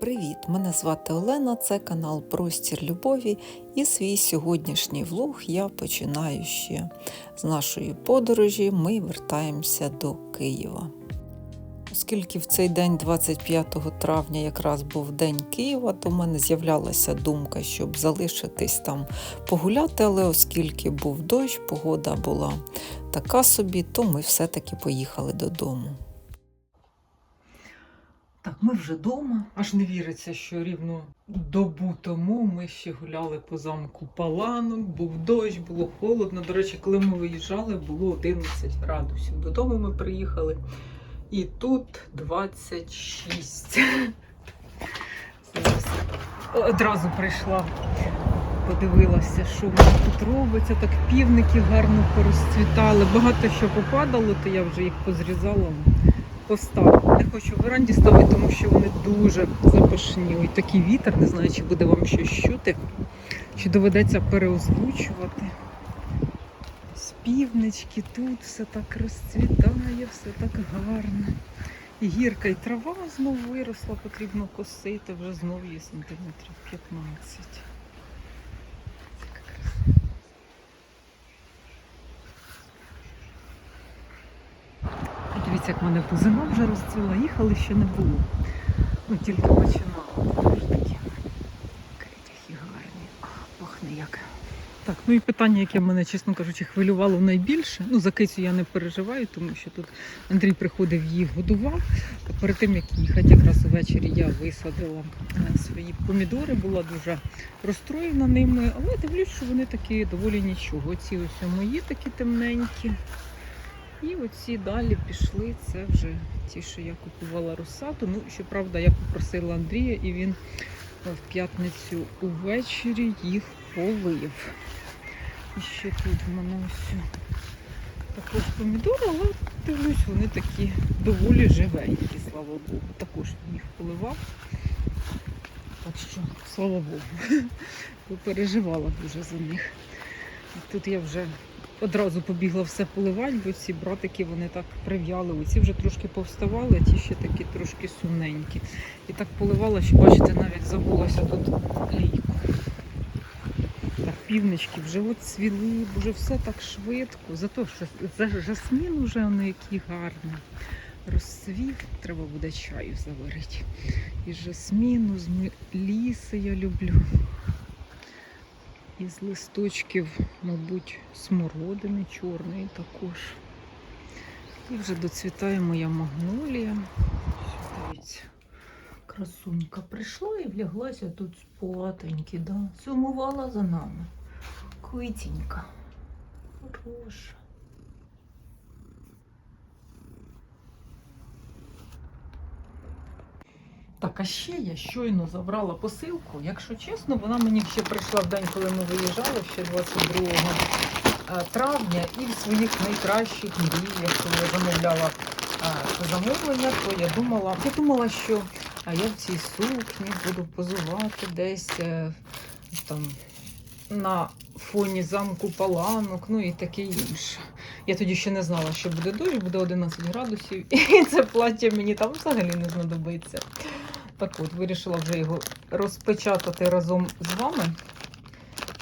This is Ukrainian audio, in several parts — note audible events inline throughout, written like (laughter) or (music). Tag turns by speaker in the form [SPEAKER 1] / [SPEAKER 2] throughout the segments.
[SPEAKER 1] Привіт! Мене звати Олена, це канал Простір Любові, і свій сьогоднішній влог я починаю ще з нашої подорожі. Ми вертаємося до Києва. Оскільки в цей день, 25 травня, якраз був День Києва, то в мене з'являлася думка, щоб залишитись там погуляти, але оскільки був дощ, погода була така собі, то ми все-таки поїхали додому. Так, ми вже вдома. Аж не віриться, що рівно добу тому ми ще гуляли по замку Паланок, був дощ, було холодно. До речі, коли ми виїжджали, було 11 градусів. Додому ми приїхали. І тут 26. Зараз одразу прийшла, подивилася, що в нас тут робиться. Так півники гарно порозцвітали. Багато що попадало, то я вже їх позрізала. Поставила. Не хочу в веранді ставити, тому що вони дуже запашні. Ой, такий вітер, не знаю, чи буде вам щось чути, чи доведеться переозвучувати. Співнички тут все так розцвітає, все так гарно. І гірка, і трава знов виросла, потрібно косити, вже знов є сантиметрів 15. Така краса. І Дивіться, як мене зима вже розцвіла, їхали ще не було. Ну тільки починала. Такі такі гарні. А, пахне як. Так, ну і питання, яке мене, чесно кажучи, хвилювало найбільше. Ну, за кицю я не переживаю, тому що тут Андрій приходив, їх годував. Перед тим як їхати, якраз увечері я висадила е, свої помідори, була дуже розстроєна ними, але дивлюсь, що вони такі доволі нічого. Ці ось мої такі темненькі. І оці далі пішли. Це вже ті, що я купувала розсаду. Ну, щоправда, я попросила Андрія, і він в п'ятницю увечері їх полив. І ще тут в мене ось також помідори, але дивлюсь, вони такі доволі живенькі, слава Богу. Також їх поливав. Так що, слава Богу, (laughs) бо переживала дуже за них. Тут я вже одразу побігла все поливати, бо ці братики вони так прив'яли. Оці вже трошки повставали, а ті ще такі трошки сумненькі. І так поливала, що бачите, навіть забулася тут лійку. Так, півнички вже от цвіли, вже все так швидко. Зато жасмін уже воно який гарний. Розцвів, треба буде чаю заварити. І жасміну, з ліси я люблю. Із листочків, мабуть, смородини чорної також. І вже доцвітає моя магнолія. Дивіться, красунька прийшла і вляглася тут спатеньки, да? сумувала за нами. Квитінька. Хороша. Так, а ще я щойно забрала посилку. Якщо чесно, вона мені ще прийшла в день, коли ми виїжджали, ще 22 е, травня, і в своїх найкращих мріях, коли я замовляла е, замовлення, то я думала, я думала, що я в цій сукні буду позувати десь е, там на фоні замку паланок, ну і таке інше. Я тоді ще не знала, що буде дощ, буде 11 градусів, (laughs) і це плаття мені там взагалі не знадобиться. Так от, вирішила вже його розпечатати разом з вами,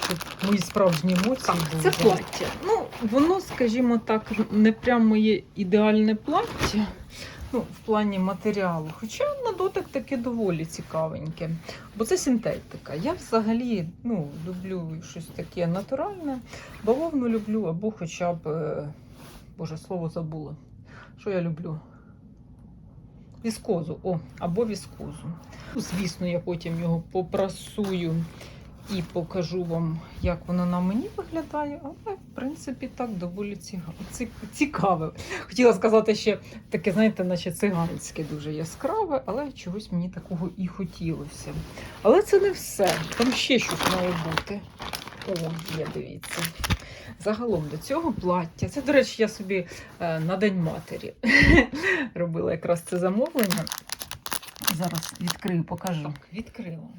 [SPEAKER 1] щоб мої справжні емоції були. Це плаття. Ну, воно, скажімо так, не прям моє ідеальне плаття. Ну, в плані матеріалу. Хоча на дотик таке доволі цікавеньке. Бо це синтетика. Я взагалі ну, люблю щось таке натуральне. Бавовну люблю, або хоча б, е, боже, слово забула. Що я люблю? Віскозу, о, або віскозу. Ну, Звісно, я потім його попрасую і покажу вам, як воно на мені виглядає, але в принципі так доволі цікаве. Хотіла сказати ще таке, знаєте, наче циганське дуже яскраве, але чогось мені такого і хотілося. Але це не все. Там ще щось має бути. О, є, дивіться. Загалом до цього плаття. Це, до речі, я собі е, на День матері (laughs) робила якраз це замовлення. Зараз відкрию, покажу. Так, відкрила.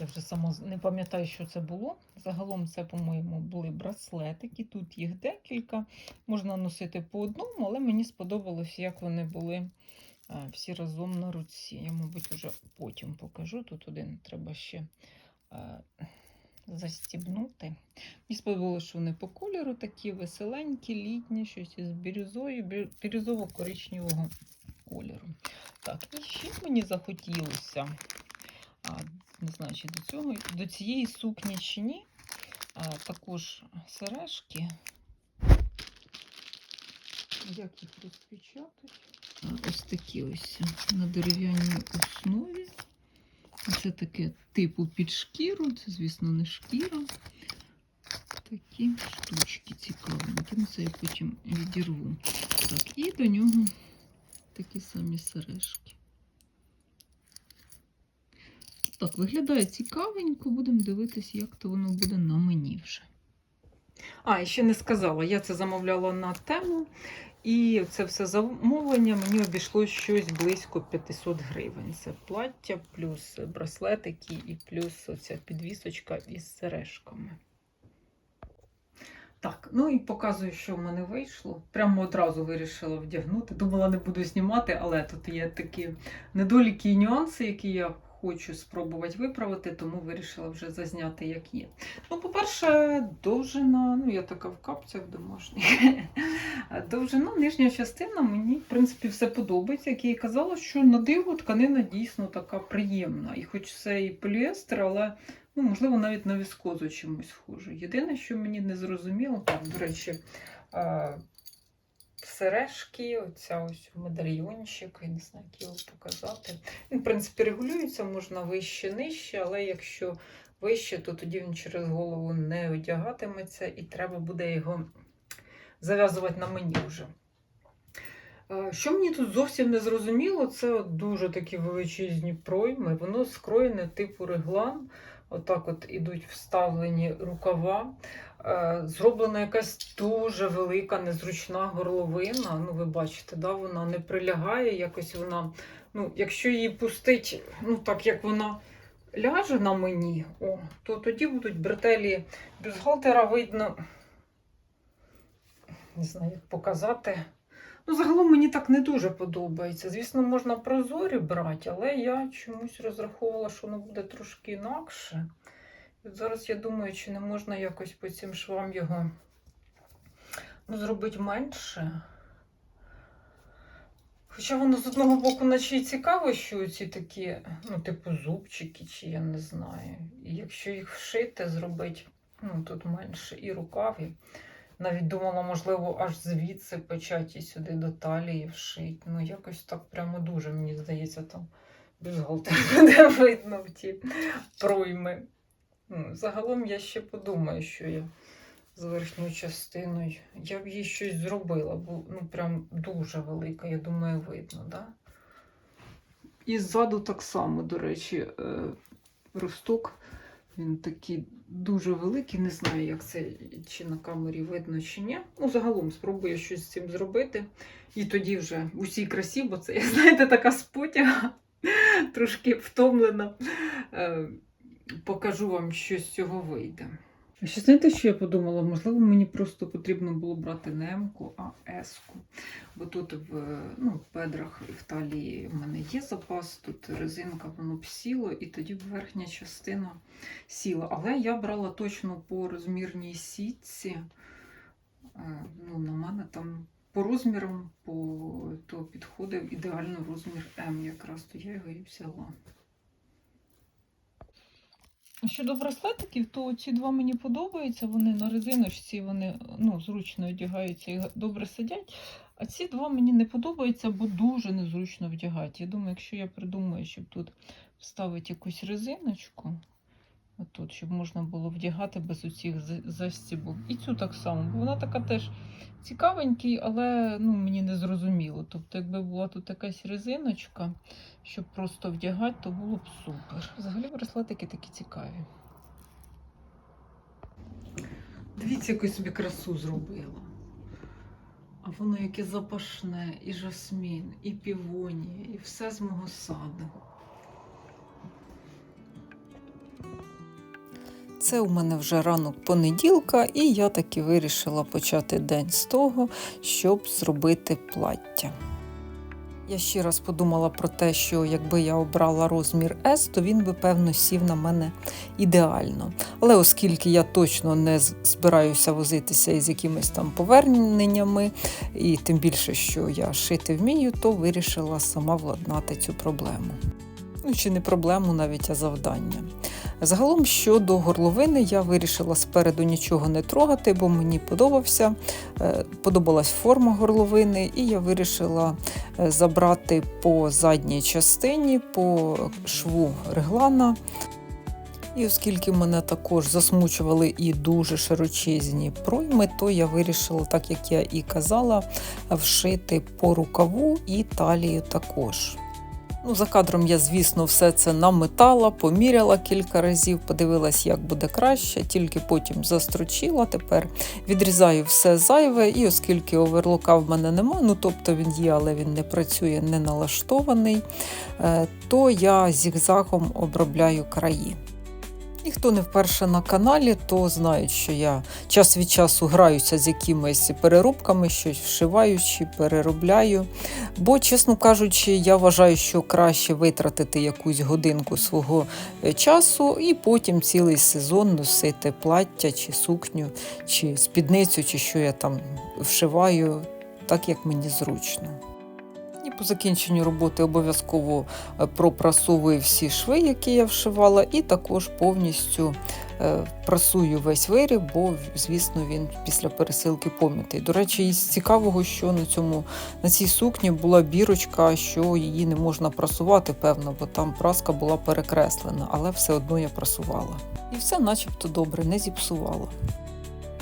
[SPEAKER 1] Я вже сама не пам'ятаю, що це було. Загалом це, по-моєму, були браслетики. Тут їх декілька. Можна носити по одному, але мені сподобалось, як вони були е, всі разом на руці. Я, мабуть, вже потім покажу. Тут один треба ще е, застібнути. Мені сподобалося, що вони по кольору такі веселенькі, літні, щось із бірюзою, бірюзово-коричневого кольору. Так, і ще мені захотілося, а, не знаю, чи до цього, до цієї сукні чи ні, а, також сережки. Як їх розпечатати? Ось такі ось на дерев'яній основі. Це таке типу під шкіру, це, звісно, не шкіра. Такі штучки цікавенькі. Ну, це я потім відірву. Так, і до нього такі самі сережки. Так, виглядає цікавенько, будемо дивитися, як то воно буде на мені вже. А, і ще не сказала, я це замовляла на тему, і це все замовлення мені обійшло щось близько 500 гривень. Це плаття, плюс браслетики і плюс оця підвісочка із сережками. Так, ну і показую, що в мене вийшло. Прямо одразу вирішила вдягнути. Думала, не буду знімати, але тут є такі недоліки і нюанси, які я хочу спробувати виправити, тому вирішила вже зазняти, як є. Ну, по-перше, довжина, ну я така в капцях домашніх. (laughs) Довжина, нижня частина, мені, в принципі, все подобається. Як я і казала, що на диво тканина дійсно така приємна. І хоч це і поліестер, але ну, можливо навіть на віскозу чимось схоже. Єдине, що мені не зрозуміло, так, до речі, сережки, оця ось медальйончик, я не знаю, як його показати. Він, в принципі, регулюється, можна вище, нижче, але якщо вище, то тоді він через голову не одягатиметься і треба буде його зав'язувати на мені вже. Е, Що мені тут зовсім не зрозуміло, це дуже такі величезні пройми. Воно скроєне типу реглан. Отак от ідуть вставлені рукава. Е, Зроблена якась дуже велика, незручна горловина. Ну, ви бачите, да, вона не прилягає, якось вона. Ну, якщо її пустить, ну так як вона ляже на мені, о, то тоді будуть бретелі бюстгальтера видно. Не знаю, як показати. Ну, загалом мені так не дуже подобається. Звісно, можна прозорі брати, але я чомусь розраховувала, що воно буде трошки інакше. І зараз я думаю, чи не можна якось по цим швам його ну, зробити менше. Хоча воно з одного боку, наче й цікаво, що ці такі, ну, типу, зубчики, чи я не знаю. І якщо їх вшити, зробити ну, тут менше і рукаві. Навіть думала, можливо, аж звідси почати і сюди до талії вшить. Ну, якось так прямо дуже, мені здається, там бюстгальтер буде (laughs) видно в ті пройми. Ну, Загалом я ще подумаю, що я з верхньою частиною. Я б їй щось зробила, бо ну прям дуже велика, я думаю, видно, да? І ззаду так само, до речі, е, росток. Він такий дуже великий, не знаю, як це чи на камері видно, чи ні. Ну, загалом спробую щось з цим зробити. І тоді вже усій красі, бо це, (laughs) знаєте, така спотяга, трошки втомлена. Е, Покажу вам, що з цього вийде. Ще знаєте, що я подумала? Можливо, мені просто потрібно було брати не М-ку, а С-ку. Бо тут в ну, бедрах і в талії в мене є запас, тут резинка, воно б сіло, і тоді б верхня частина сіла. Але я брала точно по розмірній сітці. Е, Ну, на мене там по розмірам по, то підходив ідеально розмір М якраз, то я його і взяла. Щодо браслетиків, то ці два мені подобаються. Вони на резиночці, вони ну, зручно одягаються і добре сидять. А ці два мені не подобаються, бо дуже незручно вдягати. Я думаю, якщо я придумаю, щоб тут вставити якусь резиночку, отут, щоб можна було вдягати без оцих застібок. І цю так само, бо вона така теж цікавенький, але ну, мені не зрозуміло. Тобто, якби була тут якась резиночка, щоб просто вдягати, то було б супер. Взагалі браслетики такі цікаві. Дивіться, яку собі красу зробила. А воно яке запашне, і жасмін, і півонія, і все з мого саду.
[SPEAKER 2] Це у мене вже ранок понеділка, і я таки вирішила почати день з того, щоб зробити плаття. Я ще раз подумала про те, що якби я обрала розмір S, то він би певно сів на мене ідеально. Але оскільки я точно не збираюся возитися із якимись там поверненнями, і тим більше, що я шити вмію, то вирішила сама владнати цю проблему. Ну, чи не проблему навіть, а завдання. Загалом щодо горловини, я вирішила спереду нічого не трогати, бо мені подобався, е, подобалась форма горловини, і я вирішила е, забрати по задній частині, по шву реглана. І оскільки мене також засмучували і дуже широчезні пройми, то я вирішила, так як я і казала, вшити по рукаву і талію також. Ну, за кадром я, звісно, все це наметала, поміряла кілька разів, подивилась, як буде краще, тільки потім застрочила. Тепер відрізаю все зайве, і оскільки оверлока в мене нема, ну тобто він є, але він не працює, не налаштований, е, то я зігзагом обробляю краї. І хто не вперше на каналі, то знають, що я час від часу граюся з якимись переробками, щось вшиваючи, переробляю. Бо, чесно кажучи, я вважаю, що краще витратити якусь годинку свого е, часу і потім цілий сезон носити плаття чи сукню, чи спідницю, чи що я там вшиваю, так як мені зручно. І по закінченню роботи обов'язково е, пропрасовую всі шви, які я вшивала, і також повністю е, прасую весь виріб, бо, звісно, він після пересилки помітий. До речі, із цікавого, що на цьому на цій сукні була бірочка, що її не можна прасувати, певно, бо там праска була перекреслена, але все одно я прасувала. І все, начебто, добре, не зіпсувала.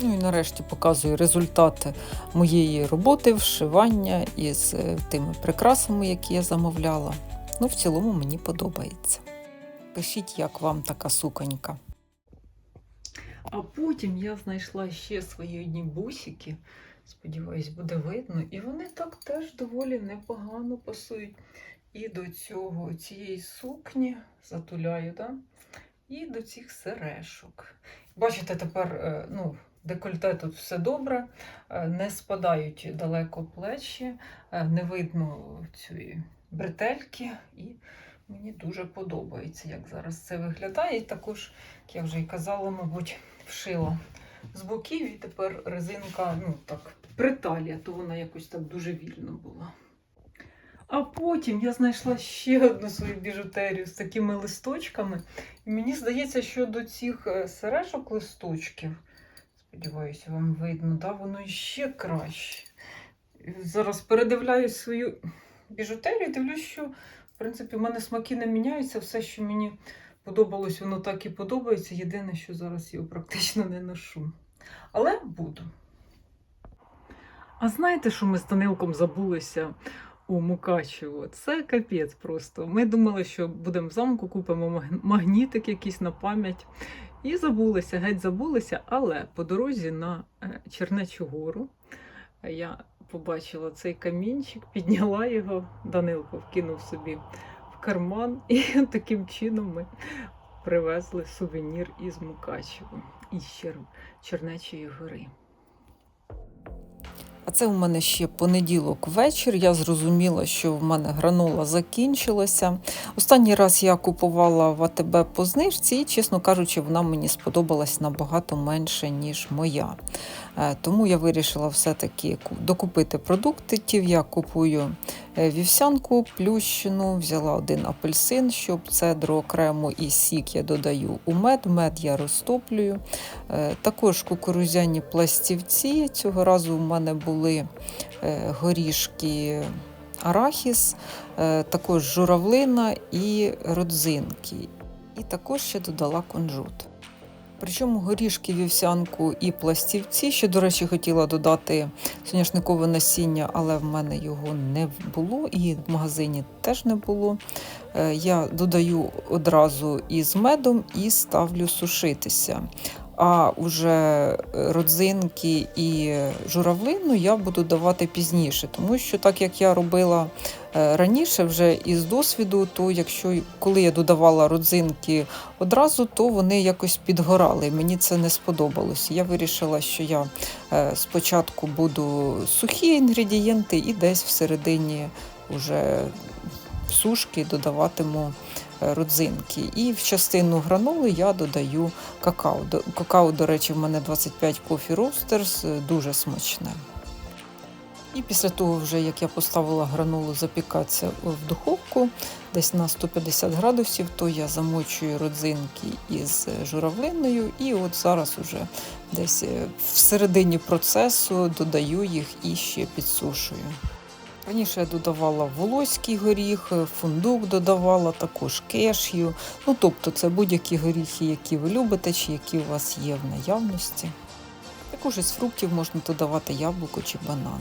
[SPEAKER 2] Ну і нарешті показую результати моєї роботи, вшивання із е, тими прикрасами, які я замовляла. Ну, в цілому мені подобається. Пишіть, як вам така суконька.
[SPEAKER 1] А потім я знайшла ще свої одні бусики. Сподіваюсь, буде видно. І вони так теж доволі непогано пасують. І до цього цієї сукні затуляю, да? і до цих сережок. Бачите, тепер е, ну, декольте тут все добре, е, не спадають далеко плечі, е, не видно цієї бретельки. І мені дуже подобається, як зараз це виглядає. І також, як я вже і казала, мабуть, вшила з боків, і тепер резинка, ну так, приталія, то вона якось так дуже вільно була. А потім я знайшла ще одну свою біжутерію з такими листочками. І мені здається, що до цих е, сережок листочків, сподіваюся, вам видно, да, воно ще краще. Зараз передивляюсь свою біжутерію, дивлюсь, що в принципі в мене смаки не міняються. Все, що мені подобалось, воно так і подобається. Єдине, що зараз його практично не ношу. Але буду. А знаєте, що ми з Данилком забулися у Мукачево? Це капець просто. Ми думали, що будемо в замку, купимо магнітик якийсь на пам'ять. І забулися, геть забулися, але по дорозі на е, Чернечу гору е, я побачила цей камінчик, підняла його, Данилко вкинув собі в карман, і (laughs) таким чином ми привезли сувенір із Мукачева, із Чер... Чернечої гори.
[SPEAKER 2] Це у мене ще понеділок вечір. Я зрозуміла, що в мене гранола закінчилася. Останній раз я купувала в АТБ по знижці, і, чесно кажучи, вона мені сподобалась набагато менше, ніж моя. Е, Тому я вирішила все-таки докупити докупити Ті Я купую вівсянку, плющину, взяла один апельсин, щоб цедру окремо і сік я додаю у мед. Мед я розтоплюю. Е, Також кукурузяні пластівці. Цього разу в мене були е, горішки арахіс, е, також журавлина і родзинки. І також ще додала кунжут. Причому горішки, вівсянку і пластівці, що, до речі, хотіла додати соняшникове насіння, але в мене його не було, і в магазині теж не було. Е, Я додаю одразу із медом і ставлю сушитися. А уже родзинки і журавлину я буду давати пізніше, тому що так як я робила е, раніше, вже із досвіду, то якщо коли я додавала родзинки одразу, то вони якось підгорали. Мені це не сподобалося. Я вирішила, що я е, спочатку буду сухі інгредієнти і десь всередині уже сушки додаватиму е, родзинки. І в частину граноли я додаю какао. Какао, до речі, в мене 25 Coffee Roasters, е, дуже смачне. І після того, вже як я поставила гранолу запікатися в духовку, десь на 150 градусів, то я замочую родзинки із журавлиною, і от зараз уже десь е, в середині процесу додаю їх і ще підсушую. Раніше я додавала волоський горіх, е, фундук додавала, також кешю. Ну, тобто це будь-які горіхи, які ви любите, чи які у вас є в наявності. Також із фруктів можна додавати яблуко чи банан.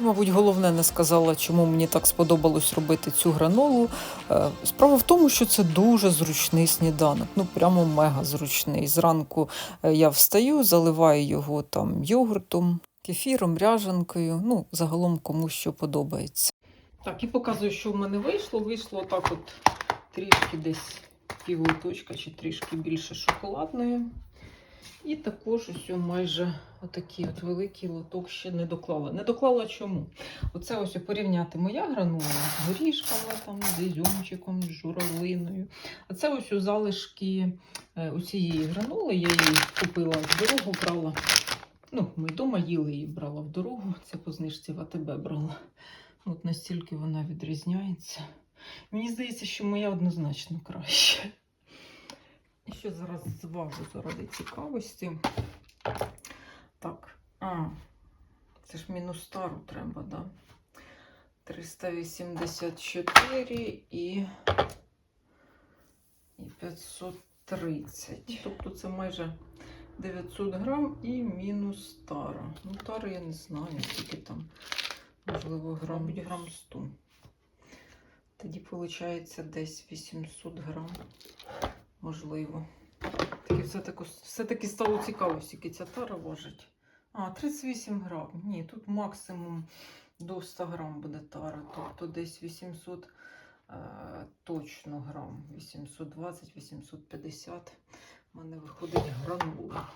[SPEAKER 2] Мабуть, головне не сказала, чому мені так сподобалось робити цю гранолу. Е, Справа в тому, що це дуже зручний сніданок, ну прямо мега зручний. Зранку е, я встаю, заливаю його там йогуртом, кефіром, ряжанкою. Ну, загалом комусь що подобається. Так, і показую, що в мене вийшло. Вийшло так от трішки десь півлиточка чи трішки більше шоколадної. І також ось майже отакий от великий лоток ще не доклала. Не доклала чому? Оце ось порівняти моя гранула з горішками, там, з ізюмчиком, з журавлиною. А це ось у залишки е, цієї гранули. Я її купила в дорогу, брала. Ну, ми вдома їли її, брала в дорогу. Це по знижці в АТБ брала. От настільки вона відрізняється. Мені здається, що моя однозначно краще. І ще зараз зважу заради цікавості. Так, а, це ж мінус стару треба, да? 384 і, і 530. Тобто це майже 900 грам і мінус тара. Ну, тара я не знаю, скільки там, можливо, грам, мабуть, грам 100. Тоді виходить десь 800 грам, можливо. Таки все-таки, все-таки стало цікаво, скільки ця тара важить. А, 38 грам. Ні, тут максимум до 100 грам буде тара. Тобто десь 800 е, точно грам. 820-850 в мене виходить гранула.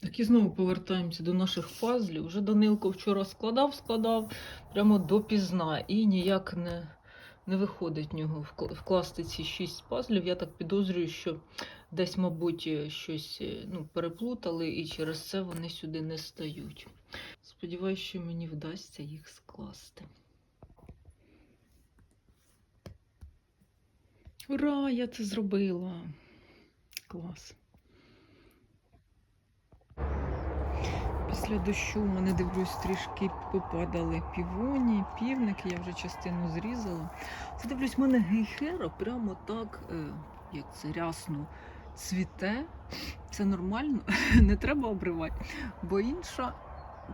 [SPEAKER 2] Так і знову повертаємося до наших пазлів. Вже Данилко вчора складав, складав прямо допізна і ніяк не, не виходить в нього вкласти ці шість пазлів. Я так підозрюю, що десь, мабуть, щось е, ну, переплутали, і через це вони сюди не стають. Сподіваюсь, що мені вдасться їх скласти. Ура! Я це зробила! Клас! Після дощу у мене дивлюсь, трішки попадали півоні, півники, я вже частину зрізала. Це дивлюсь, в мене гейхера прямо так, е, як це рясно цвіте. Це нормально, (laughs) не треба обривати. Бо інша,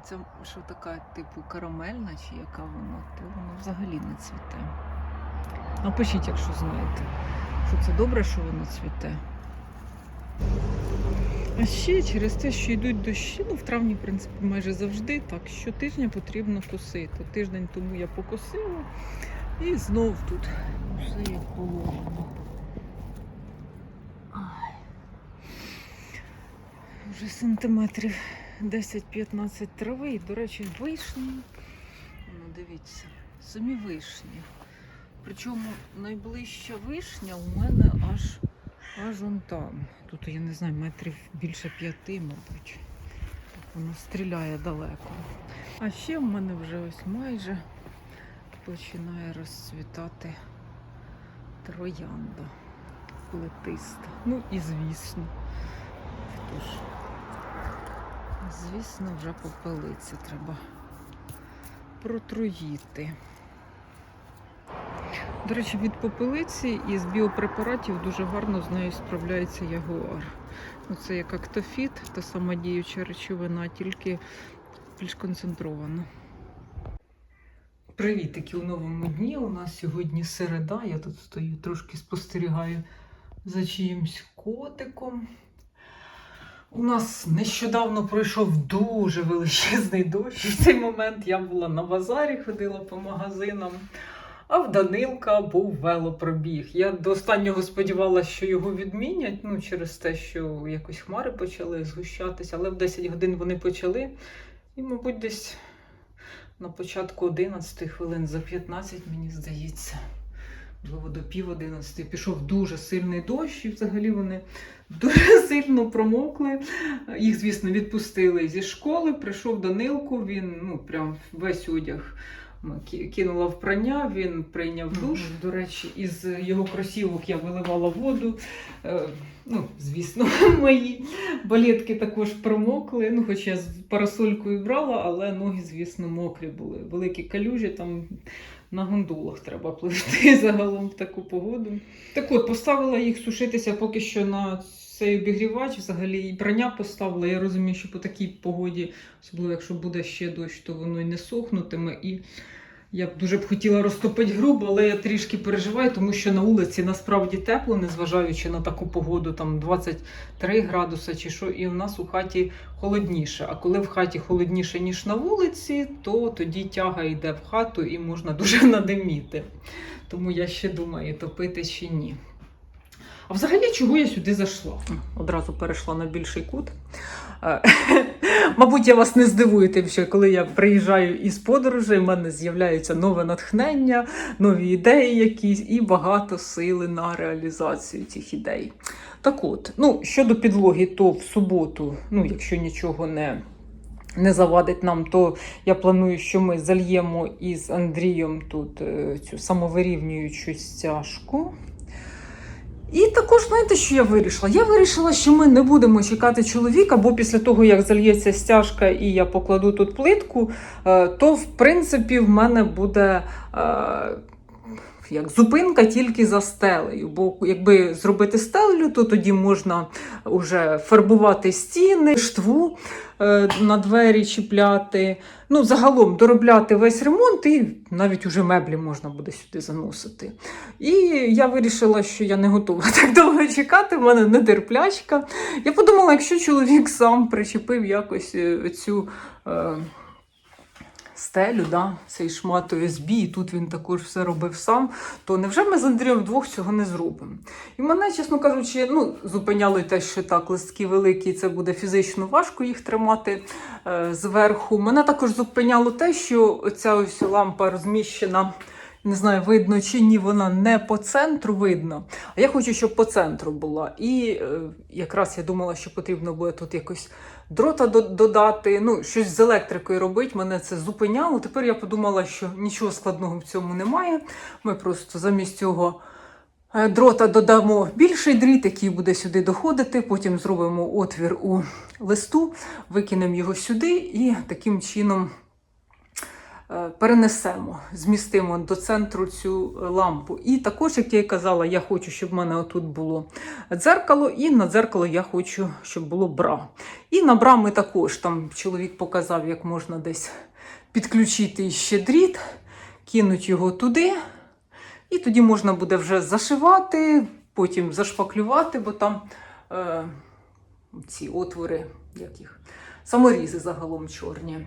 [SPEAKER 2] це що така, типу, карамельна чи яка вона, то вона взагалі не цвіте. Напишіть, якщо знаєте, що це добре, що воно цвіте. А ще через те, що йдуть дощі, ну в травні, в принципі, майже завжди так. Щотижня потрібно косити. Тиждень тому я покосила і знов тут все як положено. Вже сантиметрів 10-15 трави. І, до речі, вишні. Ну, дивіться, самі вишні. Причому найближча вишня у мене аж аж он там. Тут я не знаю, метрів більше п'яти, мабуть. Воно стріляє далеко. А ще в мене вже ось майже починає розцвітати троянда плетиста. Ну і звісно. Тож, звісно, вже попелиться треба протруїти. До речі, від попелиці і з біопрепаратів дуже гарно з нею справляється ягуар. Це як актофіт, та сама діюча речовина, тільки більш концентрована. Привітики у новому дні. У нас сьогодні середа. Я тут стою, трошки спостерігаю за чиїмсь котиком. У нас нещодавно пройшов дуже величезний дощ. В цей момент я була на базарі, ходила по магазинам. А в Данилка був велопробіг. Я до останнього сподівалася, що його відмінять, ну, через те, що якось хмари почали згущатися, але в 10 годин вони почали. І, мабуть, десь
[SPEAKER 1] на початку 11 хвилин за 15, мені здається. Можливо, до пів 11 пішов дуже сильний дощ, і взагалі вони дуже (laughs) сильно промокли. Їх, звісно, відпустили зі школи. Прийшов Данилко, він ну, прям весь одяг кинула в прання, він прийняв душ. До речі, із його кросівок я виливала воду. Е, Ну, звісно, (laughs) мої балетки також промокли. Ну, хоч я з парасолькою брала, але ноги, звісно, мокрі були. Великі калюжі, там на гондолах треба пливти (laughs) загалом в таку погоду. Так от, поставила їх сушитися поки що на цей обігрівач. Взагалі і прання поставила. Я розумію, що по такій погоді, особливо якщо буде ще дощ, то воно й не сохнутиме. І я б дуже б хотіла розтопити грубо, але я трішки переживаю, тому що на вулиці насправді тепло, незважаючи на таку погоду, там 23 градуси чи що, і у нас у хаті холодніше. А коли в хаті холодніше, ніж на вулиці, то тоді тяга йде в хату і можна дуже (laughs) надиміти. Тому я ще думаю, топити чи ні. А взагалі, чого я сюди зайшла? Одразу перейшла на більший кут. (laughs) Мабуть, я вас не здивую тим, що коли я приїжджаю із подорожей, в мене з'являється нове натхнення, нові ідеї якісь і багато сили на реалізацію цих ідей. Так от, ну, щодо підлоги, то в суботу, ну, якщо нічого не, не завадить нам, то я планую, що ми зальємо із Андрієм тут е, цю самовирівнюючу стяжку. І також, знаєте, що я вирішила? Я вирішила, що ми не будемо чекати чоловіка, бо після того, як зальється стяжка і я покладу тут плитку, е, то в принципі в мене буде. е, Як зупинка тільки за стелею. Бо якби зробити стелю, то тоді можна вже фарбувати стіни, штву на двері чіпляти. Ну, загалом доробляти весь ремонт, і навіть уже меблі можна буде сюди заносити. І я вирішила, що я не готова так довго чекати, в мене нетерплячка. Я подумала, якщо чоловік сам причепив якось е, цю. Е, Стелю, да, цей шмат ОСБ, і тут він також все робив сам. То невже ми з Андрієм вдвох цього не зробимо? І мене, чесно кажучи, ну, зупиняло те, що так, листки великі, це буде фізично важко їх тримати е, зверху. Мене також зупиняло те, що ця ось лампа розміщена. Не знаю, видно чи ні, вона не по центру видно. А я хочу, щоб по центру була. І е, якраз я думала, що потрібно буде тут якось дрота додати, ну, щось з електрикою робити. Мене це зупиняло. Тепер я подумала, що нічого складного в цьому немає. Ми просто замість цього е, дрота додамо більший дріт, який буде сюди доходити. Потім зробимо отвір у листу, викинемо його сюди і таким чином. Е, Перенесемо, змістимо до центру цю лампу. І також, як я і казала, я хочу, щоб в мене отут було дзеркало, і на дзеркало я хочу, щоб було бра. І на бра ми також там чоловік показав, як можна десь підключити ще дріт, кинуть його туди. І тоді можна буде вже зашивати, потім зашпаклювати, бо там е, ці отвори, як їх, саморізи загалом чорні.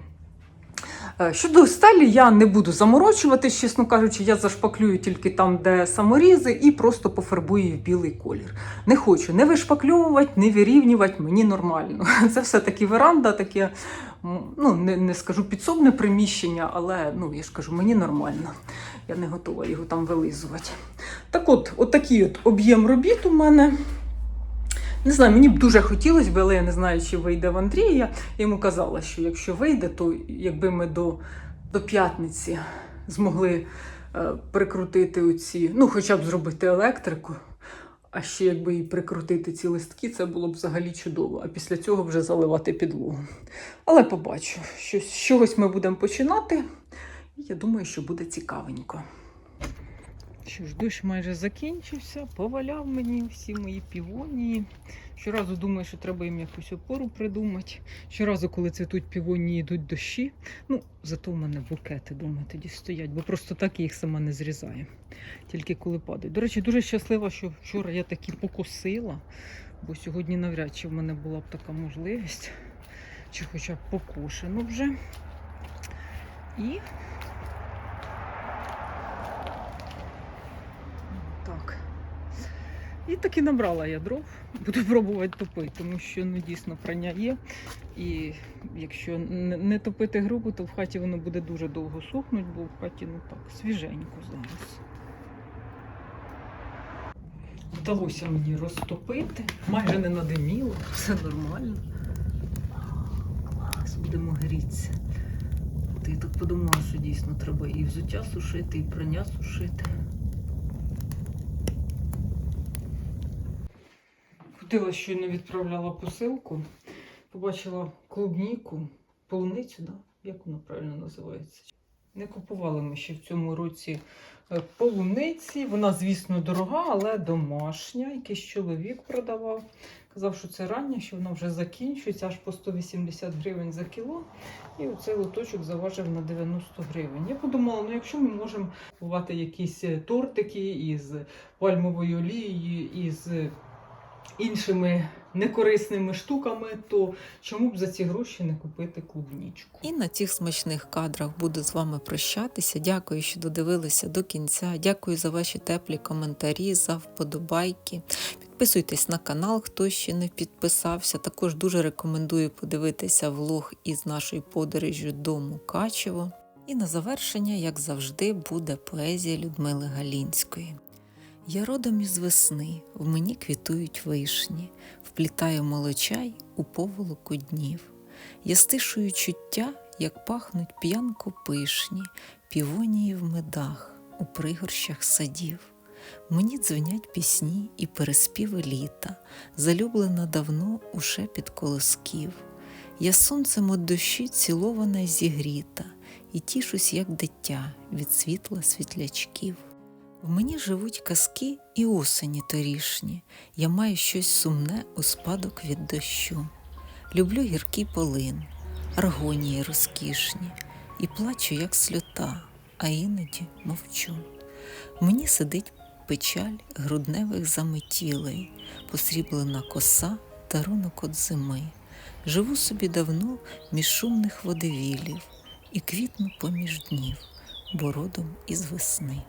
[SPEAKER 1] Е, Щодо стелі, я не буду заморочуватись, чесно кажучи, я зашпаклюю тільки там, де саморізи, і просто пофарбую в білий колір. Не хочу не вишпакльовувати, не вирівнювати, мені нормально. (laughs) Це все-таки веранда, таке, ну, не, не скажу підсобне приміщення, але ну, я ж кажу, мені нормально. Я не готова його там вилизувати. Так от, от от об'єм робіт у мене. Не знаю, мені б дуже хотілося б, але я не знаю, чи вийде в Андрія. Я йому казала, що якщо вийде, то якби ми до, до п'ятниці змогли е, прикрутити оці, ну, хоча б зробити електрику, а ще якби і прикрутити ці листки, це було б взагалі чудово. А після цього вже заливати підлогу. Але побачу, що з чогось ми будемо починати. Я думаю, що буде цікавенько. Що ж, дощ майже закінчився, поваляв мені всі мої півонії. Щоразу думаю, що треба їм якусь опору придумати. Щоразу, коли цвітуть півонії, йдуть дощі. Ну, зато в мене букети дома тоді стоять, бо просто так їх сама не зрізаю. Тільки коли падають. До речі, дуже щаслива, що вчора я таки покосила, бо сьогодні навряд чи в мене була б така можливість, чи хоча б покошено вже. І так. І таки набрала я дров. Буду пробувати топити, тому що ну, дійсно прання є. І якщо не топити грубо, то в хаті воно буде дуже довго сохнути, бо в хаті ну так, свіженько зараз. Вдалося мені розтопити, майже не надиміло, все нормально. Клас, будемо грітися. Я так подумала, що дійсно треба і взуття сушити, і прання сушити. Ходила, щойно відправляла посилку, побачила клубніку, полуницю, да? як вона правильно називається. Не купували ми ще в цьому році е, полуниці. Вона, звісно, дорога, але домашня. Якийсь чоловік продавав. Казав, що це рання, що вона вже закінчується, аж по 180 гривень за кіло. І оцей лоточок заважив на 90 гривень. Я подумала, ну якщо ми можемо купувати якісь тортики із пальмовою олією, із іншими некорисними штуками, то чому б за ці гроші не купити клубнічку?
[SPEAKER 2] І на цих смачних кадрах буду з вами прощатися. Дякую, що додивилися до кінця. Дякую за ваші теплі коментарі, за вподобайки. Підписуйтесь на канал, хто ще не підписався. Також дуже рекомендую подивитися влог із нашою подорожжю до Мукачево. І на завершення, як завжди, буде поезія Людмили Галінської. Я родом із весни, в мені квітують вишні, вплітаю молочай у поволоку днів. Я стишую чуття, як пахнуть п'янко пишні, півонії в медах, у пригорщах садів. Мені дзвенять пісні і переспіви літа, залюблена давно у шепіт колосків. Я сонцем от душі цілована зігріта, і тішусь, як дитя від світла світлячків. В мені живуть казки і осені торішні, я маю щось сумне у спадок від дощу. Люблю гіркий полин, аргонії розкішні, і плачу, як сльота, а іноді мовчу. Мені сидить печаль грудневих заметілей, посріблена коса, дарунок от зими. Живу собі давно між шумних водевілів і квітну поміж днів, бо родом із весни.